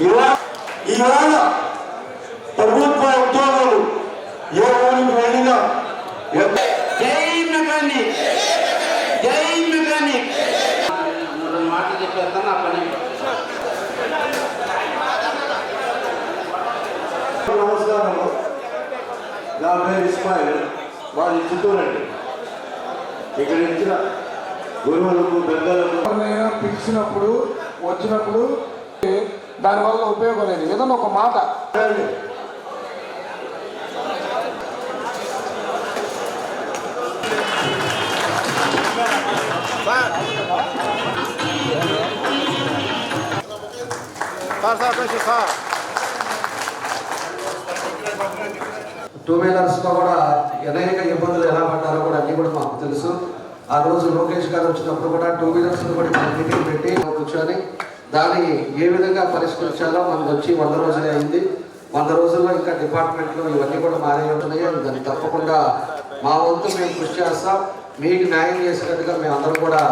ఇవాళ ప్రభుత్వ ఉద్యోగులు ఏ ఊరికి వెళ్ళినా జై నా పని నమస్కారం నా పేరు ఇస్మాయిల్. వారి చిత్తూరండి. ఇక్కడ ఇచ్చిన గురువులకు పెద్దలకు పిలిచినప్పుడు వచ్చినప్పుడు దానివల్ల ఉపయోగం లేదు. ఏదన్నా ఒక మాట. టూ వీలర్స్లో కూడా అనేక ఇబ్బందులు ఎలా పడ్డారో కూడా అన్నీ కూడా మాకు తెలుసు. ఆ రోజు లోకేష్ గారు వచ్చినప్పుడు కూడా టూ వీలర్స్ కూడా మీటింగ్ పెట్టి కూర్చొని దాన్ని ఏ విధంగా పరిష్కరించాలో మనకు వచ్చి వంద రోజులే అయింది. వంద రోజుల్లో ఇంకా డిపార్ట్మెంట్లో ఇవన్నీ కూడా మారే ఉంటున్నాయి. దాన్ని తప్పకుండా మా వంతు మేము కృషి చేస్తాం. మీకు న్యాయం చేసినట్టుగా మేము అందరం కూడా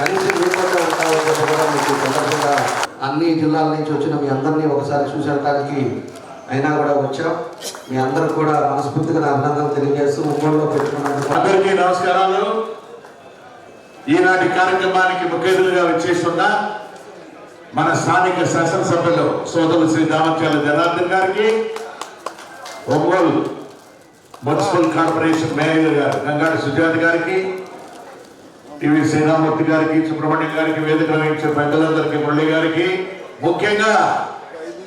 కలిసి మీతోనే ఉంటామని చెప్పి కూడా మీకు సందర్భంగా అన్ని జిల్లాల నుంచి వచ్చిన మీ అందరినీ ఒకసారి చూసేటానికి అయినా కూడా వచ్చాం. మీ అందరికి కూడా మనస్ఫూర్తిగా అభినందనలు తెలియజేస్తూ ఒంగోలులో పెట్టుకున్నందుకు అందరికీ నమస్కారాలు. ఈనాటి కార్యక్రమానికి ముఖ్య అతిథులుగా వచ్చేస్తున్న మన స్థానిక శాసనసభ్యులు సోదరులు శ్రీ దామత్యాల జనార్దన్ గారికి ఒంగోలు మున్సిపల్ కార్పొరేషన్ మేనేజర్ గారు గంగాడి సుజాత గారికి టివి శ్రీరామూర్తి గారికి సుబ్రహ్మణ్యం గారికి వేదిక వహించే పెద్దలందరికీ మురళి గారికి ముఖ్యంగా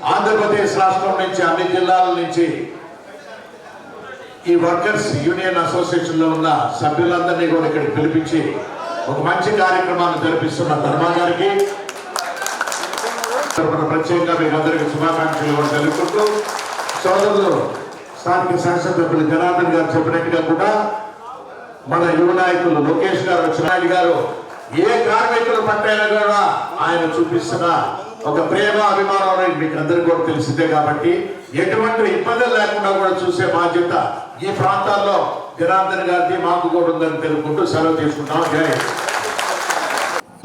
ఆంధ్రప్రదేశ్ రాష్ట్రం నుంచి అన్ని జిల్లాల నుంచి ఈ వర్కర్స్ యూనియన్ అసోసియేషన్లో ఉన్న సభ్యులందరినీ కూడా ఇక్కడికి పిలిపించి ఒక మంచి కార్యక్రమాన్ని జరిపిస్తున్న ధర్మా గారికి ప్రత్యేకంగా మీకు అందరికీ శుభాకాంక్షలు కూడా తెలుపుకుంటూ సోదరులు స్థానిక శాసనసభ్యులు జనార్దన్ గారు చెప్పినట్టుగా కూడా మన యువ నాయకులు లోకేష్ గారు వచ్చినాయుడు గారు ఏ కార్మికుల పట్టైనా కూడా ఆయన చూపిస్తున్న ఒక ప్రేమ అభిమానం అనేది మీకు అందరికీ కూడా తెలిసిందే కాబట్టి ఎటువంటి ఇబ్బందులు లేకుండా కూడా చూసే బాధ్యత ఈ ప్రాంతాల్లో జనార్దన్ గారిది మాకు కూడా ఉందని తెలుపుకుంటూ సెలవు తీసుకుంటాం జై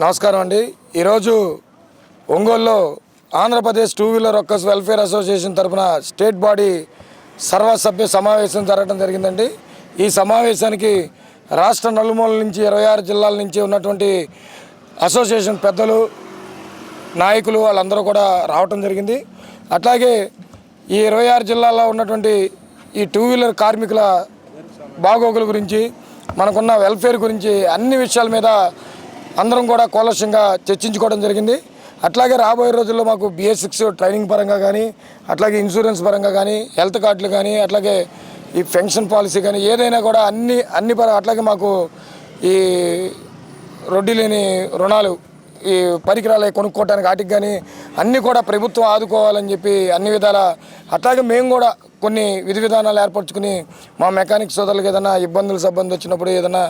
నమస్కారం అండి. ఈరోజు ఒంగోలులో Andhra Pradesh two wheeler workers welfare association తరఫున స్టేట్ బాడీ సర్వసభ్య సమావేశం జరగడం జరిగిందండి. ఈ సమావేశానికి రాష్ట్ర నలుమూల నుంచి ఇరవై ఆరు జిల్లాల నుంచి ఉన్నటువంటి అసోసియేషన్ పెద్దలు నాయకులు వాళ్ళందరూ కూడా రావటం జరిగింది. అట్లాగే ఈ ఇరవై ఆరు జిల్లాల్లో ఉన్నటువంటి ఈ టూ వీలర్ కార్మికుల బాగోగుల గురించి మనకున్న వెల్ఫేర్ గురించి అన్ని విషయాల మీద అందరం కూడా కూలస్యంగా చర్చించుకోవడం జరిగింది. అట్లాగే రాబోయే రోజుల్లో మాకు బిఎస్ సిక్స్ ట్రైనింగ్ పరంగా కానీ అట్లాగే ఇన్సూరెన్స్ పరంగా కానీ హెల్త్ కార్డులు కానీ అట్లాగే ఈ పెన్షన్ పాలసీ కానీ ఏదైనా కూడా అన్ని అన్ని పర అట్లాగే మాకు ఈ రొడ్డి లేని రుణాలు ఈ పరికరాలు అవి కొనుక్కోవడానికి వాటికి కానీ అన్నీ కూడా ప్రభుత్వం ఆదుకోవాలని చెప్పి అన్ని విధాల అట్లాగే మేము కూడా కొన్ని విధి విధానాలు ఏర్పరచుకుని మా మెకానిక్ సోదరులకు ఏదైనా ఇబ్బందులు సబ్బంది వచ్చినప్పుడు ఏదైనా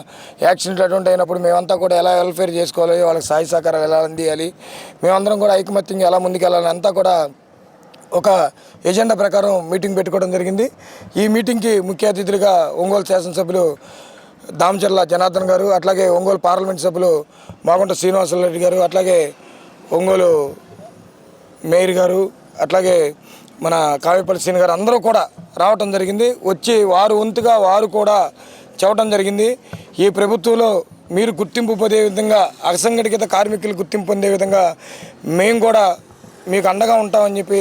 యాక్సిడెంట్ అటువంటి అయినప్పుడు మేమంతా కూడా ఎలా వెల్ఫేర్ చేసుకోవాలి వాళ్ళకి సాయి సహకారం ఎలా అందియాలి మేమందరం కూడా ఐకమత్యంగా ఎలా ముందుకెళ్ళాలి అంతా కూడా ఒక ఎజెండా ప్రకారం మీటింగ్ పెట్టుకోవడం జరిగింది. ఈ మీటింగ్కి ముఖ్య అతిథులుగా ఒంగోలు శాసనసభ్యులు దామచర్ల జనార్దన్ గారు అట్లాగే ఒంగోలు పార్లమెంట్ సభ్యులు మాగుంట శ్రీనివాసరెడ్డి గారు అట్లాగే ఒంగోలు మేయర్ గారు అట్లాగే మన కావ్యపల్లి శ్రీని గారు అందరూ కూడా రావటం జరిగింది. వచ్చి వారు వంతుగా వారు కూడా చెప్పడం జరిగింది. ఈ ప్రభుత్వంలో మీరు గుర్తింపు పొందే విధంగా అసంఘటిత కార్మికులు గుర్తింపు పొందే విధంగా మేము కూడా మీకు అండగా ఉంటామని చెప్పి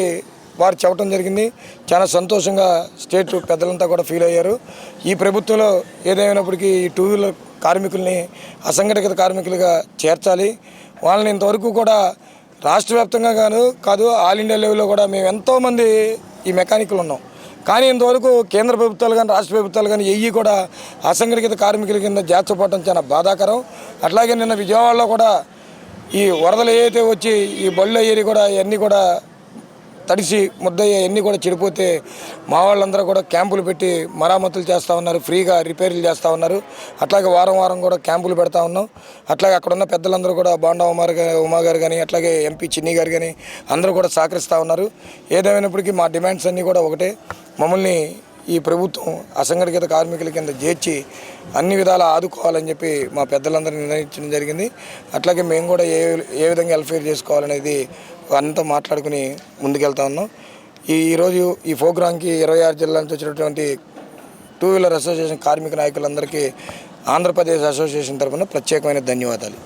వారు చెప్పడం జరిగింది. చాలా సంతోషంగా స్టేట్ పెద్దలంతా కూడా ఫీల్ అయ్యారు. ఈ ప్రభుత్వంలో ఏదేమైనప్పటికీ ఈ టూ వీలర్ కార్మికుల్ని అసంఘటిత కార్మికులుగా చేర్చాలి. వాళ్ళని ఇంతవరకు కూడా రాష్ట్ర వ్యాప్తంగా కాదు కాదు ఆల్ ఇండియా లెవెల్లో కూడా మేము ఎంతోమంది ఈ మెకానిక్లు ఉన్నాం. కానీ ఇంతవరకు కేంద్ర ప్రభుత్వాలు కానీ రాష్ట్ర ప్రభుత్వాలు కానీ ఎయ్యి కూడా అసంఘటిత కార్మికుల కింద చేర్చపోవడం చాలా బాధాకరం. అట్లాగే నిన్న విజయవాడలో కూడా ఈ వరదలు ఏవైతే వచ్చి ఈ బళ్ళు ఏరి కూడా ఇవన్నీ కూడా తడిసి ముద్దయ్య ఎన్ని కూడా చెడిపోతే మా వాళ్ళందరూ కూడా క్యాంపులు పెట్టి మరామతులు చేస్తూ ఉన్నారు ఫ్రీగా రిపేర్లు చేస్తూ ఉన్నారు. అట్లాగే వారం వారం కూడా క్యాంపులు పెడతా ఉన్నాం. అట్లాగే అక్కడ ఉన్న పెద్దలందరూ కూడా బాండా ఉమార్ ఉమాగారు ఉమా గారు కానీ అట్లాగే ఎంపీ చిన్ని గారు కానీ అందరూ కూడా సహకరిస్తూ ఉన్నారు. ఏదేమైనప్పటికీ మా డిమాండ్స్ అన్నీ కూడా ఒకటే. మమ్మల్ని ఈ ప్రభుత్వం అసంఘటిత కార్మికుల కింద చేర్చి అన్ని విధాలా ఆదుకోవాలని చెప్పి మా పెద్దలందరూ నిర్ణయించడం జరిగింది. అట్లాగే మేము కూడా ఏ ఏ విధంగా వెల్ఫేర్ చేసుకోవాలనేది అంతా మాట్లాడుకుని ముందుకెళ్తా ఉన్నాం. ఈ ఈరోజు ఈ ప్రోగ్రాంకి ఇరవై ఆరు జిల్లాల నుంచి వచ్చినటువంటి టూ వీలర్ అసోసియేషన్ కార్మిక నాయకులందరికీ ఆంధ్రప్రదేశ్ అసోసియేషన్ తరఫున ప్రత్యేకమైన ధన్యవాదాలు.